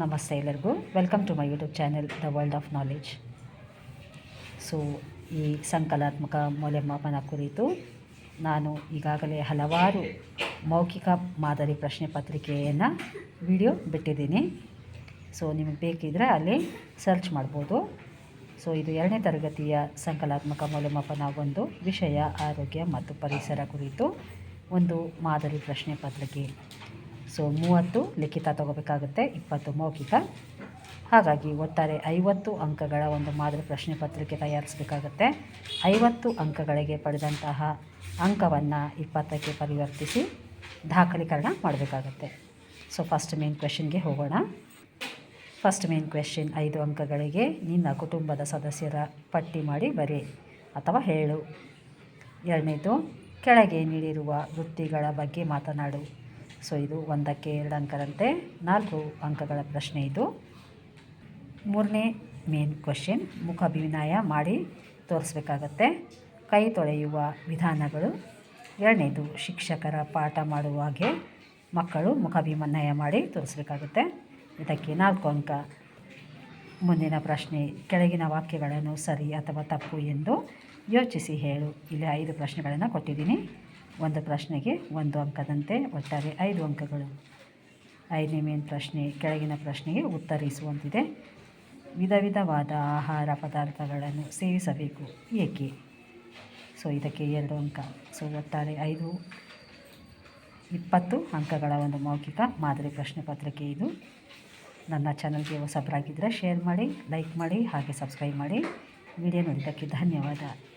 ನಮಸ್ತೆ ಎಲ್ಲರಿಗೂ. Welcome to my YouTube channel the world of knowledge so ಈ ಸಂಕಲಾತ್ಮಕ ಮೌಲ್ಯಮಾಪನ ಕುರಿತು ನಾನು ಈಗಾಗಲೇ ಹಲವಾರು ಮೌಖಿಕ ಮಾದರಿ ಪ್ರಶ್ನೆ ಪತ್ರಿಕೆಯನ್ನು ವಿಡಿಯೋ ಬಿಟ್ಟಿದ್ದೀನಿ. ಸೊ ನಿಮಗೆ ಬೇಕಿದ್ದರೆ ಅಲ್ಲಿ ಸರ್ಚ್ ಮಾಡ್ಬೋದು. ಸೊ ಇದು ಎರಡನೇ ತರಗತಿಯ ಸಂಕಲಾತ್ಮಕ ಮೌಲ್ಯಮಾಪನ ಒಂದು ವಿಷಯ, ಆರೋಗ್ಯ ಮತ್ತು ಪರಿಸರ ಕುರಿತು ಒಂದು ಮಾದರಿ ಪ್ರಶ್ನೆ ಪತ್ರಿಕೆ. ಸೊ ಮೂವತ್ತು ಲಿಖಿತ ತಗೋಬೇಕಾಗುತ್ತೆ, ಇಪ್ಪತ್ತು ಮೌಖಿಕ. ಹಾಗಾಗಿ ಒಟ್ಟಾರೆ ಐವತ್ತು ಅಂಕಗಳ ಒಂದು ಮಾದರಿ ಪ್ರಶ್ನೆ ಪತ್ರಿಕೆ ತಯಾರಿಸಬೇಕಾಗತ್ತೆ. ಐವತ್ತು ಅಂಕಗಳಿಗೆ ಪಡೆದಂತಹ ಅಂಕವನ್ನು ಇಪ್ಪತ್ತಕ್ಕೆ ಪರಿವರ್ತಿಸಿ ದಾಖಲೀಕರಣ ಮಾಡಬೇಕಾಗುತ್ತೆ. ಸೊ ಫಸ್ಟ್ ಮೇನ್ ಕ್ವೆಶನ್ಗೆ ಹೋಗೋಣ. ಫಸ್ಟ್ ಮೇನ್ ಕ್ವೆಶನ್ ಐದು ಅಂಕಗಳಿಗೆ ನಿನ್ನ ಕುಟುಂಬದ ಸದಸ್ಯರ ಪಟ್ಟಿ ಮಾಡಿ ಬರೆ ಅಥವಾ ಹೇಳು. ಎರಡನೇದು, ಕೆಳಗೆ ನೀಡಿರುವ ವೃತ್ತಿಗಳ ಬಗ್ಗೆ ಮಾತನಾಡು. ಸೊ ಇದು ಒಂದಕ್ಕೆ ಎರಡು ಅಂಕದಂತೆ ನಾಲ್ಕು ಅಂಕಗಳ ಪ್ರಶ್ನೆ ಇದು. ಮೂರನೇ ಮೇನ್ ಕ್ವಶನ್ ಮುಖಾಭಿನಯ ಮಾಡಿ ತೋರಿಸ್ಬೇಕಾಗತ್ತೆ. ಕೈ ತೊಳೆಯುವ ವಿಧಾನಗಳು. ಎರಡನೇದು ಶಿಕ್ಷಕರ ಪಾಠ ಮಾಡುವಾಗೆ ಮಕ್ಕಳು ಮುಖಾಭಿನಯ ಮಾಡಿ ತೋರಿಸ್ಬೇಕಾಗುತ್ತೆ. ಇದಕ್ಕೆ ನಾಲ್ಕು ಅಂಕ. ಮುಂದಿನ ಪ್ರಶ್ನೆ, ಕೆಳಗಿನ ವಾಕ್ಯಗಳನ್ನು ಸರಿ ಅಥವಾ ತಪ್ಪು ಎಂದು ಯೋಚಿಸಿ ಹೇಳು. ಇಲ್ಲಿ ಐದು ಪ್ರಶ್ನೆಗಳನ್ನು ಕೊಟ್ಟಿದ್ದೀನಿ. ಒಂದು ಪ್ರಶ್ನೆಗೆ ಒಂದು ಅಂಕದಂತೆ ಒಟ್ಟಾರೆ ಐದು ಅಂಕಗಳು. ಐದನೇ ಮೇನ್ ಪ್ರಶ್ನೆ, ಕೆಳಗಿನ ಪ್ರಶ್ನೆಗೆ ಉತ್ತರಿಸುವಂತಿದೆ. ವಿಧ ವಿಧವಾದ ಆಹಾರ ಪದಾರ್ಥಗಳನ್ನು ಸೇವಿಸಬೇಕು. ಏಕೆ? ಸೊ ಇದಕ್ಕೆ ಎರಡು ಅಂಕ. ಸೊ ಒಟ್ಟಾರೆ ಐದು, ಇಪ್ಪತ್ತು ಅಂಕಗಳ ಒಂದು ಮೌಖಿಕ ಮಾದರಿ ಪ್ರಶ್ನೆ ಪತ್ರಿಕೆ ಇದು. ನನ್ನ ಚಾನಲ್ಗೆ ಹೊಸಬರಾಗಿದ್ದರೆ ಶೇರ್ ಮಾಡಿ, ಲೈಕ್ ಮಾಡಿ, ಹಾಗೆ ಸಬ್ಸ್ಕ್ರೈಬ್ ಮಾಡಿ. ವಿಡಿಯೋ ನೋಡಿದ್ದಕ್ಕೆ ಧನ್ಯವಾದ.